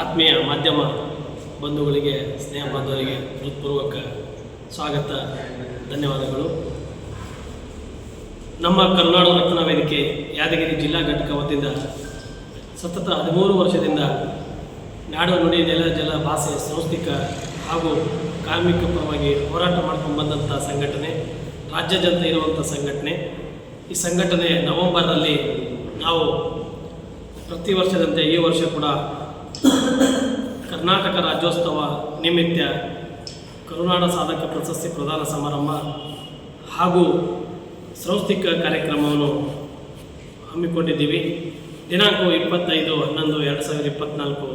ಆತ್ಮೀಯ ಮಾಧ್ಯಮ ಬಂಧುಗಳಿಗೆ, ಸ್ನೇಹ ಬಾಂಧವರಿಗೆ ಹೃತ್ಪೂರ್ವಕ ಸ್ವಾಗತ, ಧನ್ಯವಾದಗಳು. ನಮ್ಮ ಕರ್ನಾಟಕ ರಕ್ಷಣಾ ವೇದಿಕೆ ಯಾದಗಿರಿ ಜಿಲ್ಲಾ ಘಟಕ ವತಿಯಿಂದ ಸತತ ಹದಿಮೂರು ವರ್ಷದಿಂದ ನಾಡು ನುಡಿ ನೆಲ ಜಲ ಭಾಷೆ ಸಾಂಸ್ಕೃತಿಕ ಹಾಗೂ ಕಾರ್ಮಿಕ ಪರವಾಗಿ ಹೋರಾಟ ಮಾಡ್ಕೊಂಡು ಬಂದಂಥ ಸಂಘಟನೆ ರಾಜ್ಯಾದ್ಯಂತ ಇರುವಂಥ ಸಂಘಟನೆ. ಈ ಸಂಘಟನೆ ನವೆಂಬರ್ನಲ್ಲಿ ನಾವು ಪ್ರತಿ ವರ್ಷದಂತೆ ಈ ವರ್ಷ ಕೂಡ ಕರ್ನಾಟಕ ರಾಜ್ಯೋತ್ಸವ ನಿಮಿತ್ತ ಕರುನಾಡ ಸಾಧಕ ಪ್ರಶಸ್ತಿ ಪ್ರದಾನ ಸಮಾರಂಭ ಹಾಗೂ ಸಾಂಸ್ಥಿಕ ಕಾರ್ಯಕ್ರಮವನ್ನು ಹಮ್ಮಿಕೊಂಡಿದ್ದೀವಿ. ದಿನಾಂಕ ಇಪ್ಪತ್ತೈದು ಹನ್ನೊಂದು ಎರಡು ಸಾವಿರದ ಇಪ್ಪತ್ತ್ನಾಲ್ಕು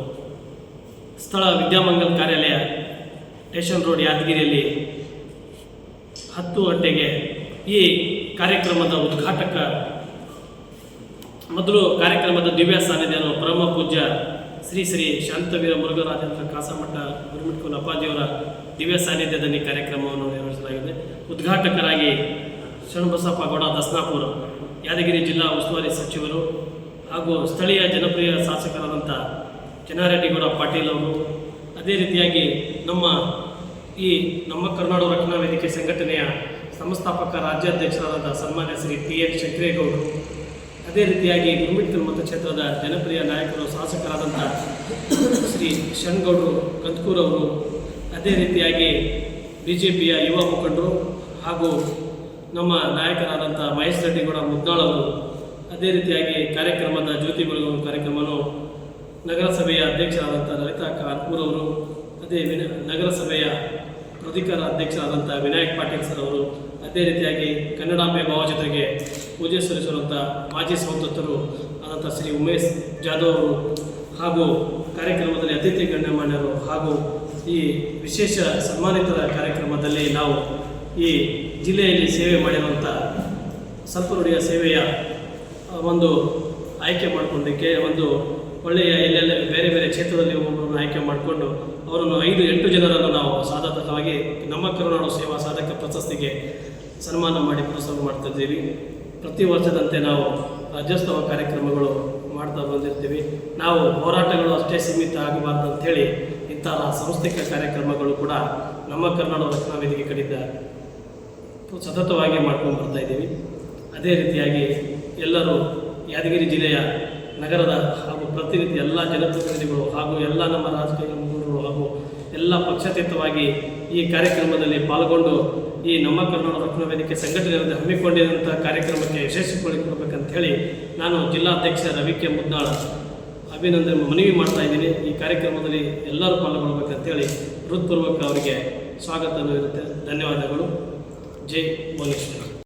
ಸ್ಥಳ ವಿದ್ಯಾಮಂಗಲ್ ಕಾರ್ಯಾಲಯ ಸ್ಟೇಷನ್ ರೋಡ್ ಯಾದಗಿರಿಯಲ್ಲಿ ಹತ್ತು ಗಂಟೆಗೆ ಈ ಕಾರ್ಯಕ್ರಮದ ಉದ್ಘಾಟಕ, ಮೊದಲು ಕಾರ್ಯಕ್ರಮದ ದಿವ್ಯ ಸಾನ್ನಿಧ್ಯವನ್ನು ಪರಮ ಪೂಜ್ಯ ಶ್ರೀ ಶ್ರೀ ಶಾಂತವೀರ ಮುರುಘರಾಜೇಂದ್ರ ಕಾಸಮಠ ಗುರುಮಿಟ್ಕುಲ ಅಪ್ಪಾಜಿಯವರ ದಿವ್ಯ ಸಾನ್ನಿಧ್ಯದಲ್ಲಿ ಕಾರ್ಯಕ್ರಮವನ್ನು ನಿರ್ವಹಿಸಲಾಗಿದೆ ಉದ್ಘಾಟಕರಾಗಿ ಶರಣಬಸಪ್ಪ ಗೌಡ ದಸ್ನಾಪುರ, ಯಾದಗಿರಿ ಜಿಲ್ಲಾ ಉಸ್ತುವಾರಿ ಸಚಿವರು ಹಾಗೂ ಸ್ಥಳೀಯ ಜನಪ್ರಿಯ ಶಾಸಕರಾದಂಥ ಚೆನ್ನಾರೆಡ್ಡಿಗೌಡ ಪಾಟೀಲ್ ಅವರು. ಅದೇ ರೀತಿಯಾಗಿ ನಮ್ಮ ಈ ನಮ್ಮ ಕರ್ನಾಟಕ ರಕ್ಷಣಾ ವೇದಿಕೆ ಸಂಘಟನೆಯ ಸಂಸ್ಥಾಪಕ ರಾಜ್ಯಾಧ್ಯಕ್ಷರಾದ ಸನ್ಮಾನ್ಯ ಶ್ರೀ ಟಿ ಎನ್ ಶಂಕರೇಗೌಡರು ಅದೇ ರೀತಿಯಾಗಿ ಗುರುಮಿಟ್ಕಲ್ ಮತಕ್ಷೇತ್ರದ ಜನಪ್ರಿಯ ನಾಯಕರು ಶಾಸಕರಾದಂಥ ಶ್ರೀ ಶಣ್ಗೌಡರು ಕಂದಕೂರವರು ಅದೇ ರೀತಿಯಾಗಿ ಬಿ ಜೆ ಪಿಯ ಯುವ ಮುಖಂಡರು ಹಾಗೂ ನಮ್ಮ ನಾಯಕರಾದಂಥ ಮಹೇಶ್ ರೆಡ್ಡಿಗೌಡ ಮುದ್ದಾಳವರು ಅದೇ ರೀತಿಯಾಗಿ ಕಾರ್ಯಕ್ರಮದ ಜ್ಯೋತಿ ಬೆಳಗುವ ಕಾರ್ಯಕ್ರಮವನ್ನು ನಗರಸಭೆಯ ಅಧ್ಯಕ್ಷರಾದಂಥ ಲಲಿತಾ ಕಾನ್ಪುರವರು ಅದೇ ನಗರಸಭೆಯ ಪ್ರಾಧಿಕಾರ ಅಧ್ಯಕ್ಷರಾದಂಥ ವಿನಾಯಕ್ ಪಾಟೀಲ್ ಸರ್ ಅವರು ಅದೇ ರೀತಿಯಾಗಿ ಕನ್ನಡಾಂಬೆ ಭಾವಚಿತ್ರಕ್ಕೆ ಪೂಜೆ ಸಲ್ಲಿಸಿರುವಂಥ ಮಾಜಿ ಸಂಸದರು ಆದಂಥ ಶ್ರೀ ಉಮೇಶ್ ಜಾಧವ್ ಅವರು ಹಾಗೂ ಕಾರ್ಯಕ್ರಮದಲ್ಲಿ ಅತಿಥಿ ಗಣ್ಯಮಾನ್ಯರು ಹಾಗೂ ಈ ವಿಶೇಷ ಸನ್ಮಾನಿತರ ಕಾರ್ಯಕ್ರಮದಲ್ಲಿ ನಾವು ಈ ಜಿಲ್ಲೆಯಲ್ಲಿ ಸೇವೆ ಮಾಡಿರುವಂಥ ಸ್ವಲ್ಪ ಸೇವೆಯ ಒಂದು ಆಯ್ಕೆ ಮಾಡಿಕೊಂಡಕ್ಕೆ ಒಂದು ಒಳ್ಳೆಯ ಎಲ್ಲೆಲ್ಲ ಬೇರೆ ಬೇರೆ ಕ್ಷೇತ್ರದಲ್ಲಿ ಒಬ್ಬರನ್ನು ಆಯ್ಕೆ ಮಾಡಿಕೊಂಡು ಅವರನ್ನು ಐದು, ಎಂಟು ಜನರನ್ನು ನಾವು ಸಾಧಕವಾಗಿ ನಮ್ಮ ಕರುನಾಡು ಸೇವಾ ಸಾಧಕ ಪ್ರಶಸ್ತಿಗೆ ಸನ್ಮಾನ ಮಾಡಿ ಪುರಸ್ಕಾರ ಮಾಡ್ತಾ ಇದ್ದೀವಿ. ಪ್ರತಿ ವರ್ಷದಂತೆ ನಾವು ರಾಜ್ಯೋತ್ಸವ ಕಾರ್ಯಕ್ರಮಗಳು ಮಾಡ್ತಾ ಬಂದಿರ್ತೀವಿ. ನಾವು ಹೋರಾಟಗಳು ಅಷ್ಟೇ ಸೀಮಿತ ಆಗಬಾರ್ದು ಅಂಥೇಳಿ ಇಂತಹ ಸಾಂಸ್ಥಿಕ ಕಾರ್ಯಕ್ರಮಗಳು ಕೂಡ ನಮ್ಮ ಕರ್ನಾಟಕ ರಕ್ಷಣಾ ವೇದಿಕೆ ಕಡೆಯಿಂದ ಸತತವಾಗಿ ಮಾಡ್ಕೊಂಡು ಬರ್ತಾ ಇದ್ದೀವಿ. ಅದೇ ರೀತಿಯಾಗಿ ಎಲ್ಲರೂ ಯಾದಗಿರಿ ಜಿಲ್ಲೆಯ ನಗರದ ಹಾಗೂ ಪ್ರತಿನಿಧಿ ಎಲ್ಲ ಜನಪ್ರತಿನಿಧಿಗಳು ಹಾಗೂ ಎಲ್ಲ ನಮ್ಮ ರಾಜಕೀಯ ಮುಖಂಡರು ಹಾಗೂ ಎಲ್ಲ ಪಕ್ಷಾತೀತವಾಗಿ ಈ ಕಾರ್ಯಕ್ರಮದಲ್ಲಿ ಪಾಲ್ಗೊಂಡು ಈ ನಮ್ಮ ಕರ್ನಾಟಕ ರಕ್ಷಣಾ ವೇದಿಕೆ ಸಂಘಟನೆಯಿಂದ ಹಮ್ಮಿಕೊಂಡಿರುವಂಥ ಕಾರ್ಯಕ್ರಮಕ್ಕೆ ಯಶಸ್ವಿಗೊಳಿಸಬೇಕಂತ ಹೇಳಿ ನಾನು ಜಿಲ್ಲಾಧ್ಯಕ್ಷ ರವಿ ಕೆ ಮುದ್ದಾಳ ಅಭಿನಂದನೆ ಮನವಿ ಮಾಡ್ತಾ ಇದ್ದೀನಿ. ಈ ಕಾರ್ಯಕ್ರಮದಲ್ಲಿ ಎಲ್ಲರೂ ಪಾಲ್ಗೊಳ್ಬೇಕಂತೇಳಿ ಹೃತ್ಪೂರ್ವಕ ಅವರಿಗೆ ಸ್ವಾಗತನೂ ಇರುತ್ತೆ. ಧನ್ಯವಾದಗಳು. ಜೈ ಭುವನೇಶ್ವರಿ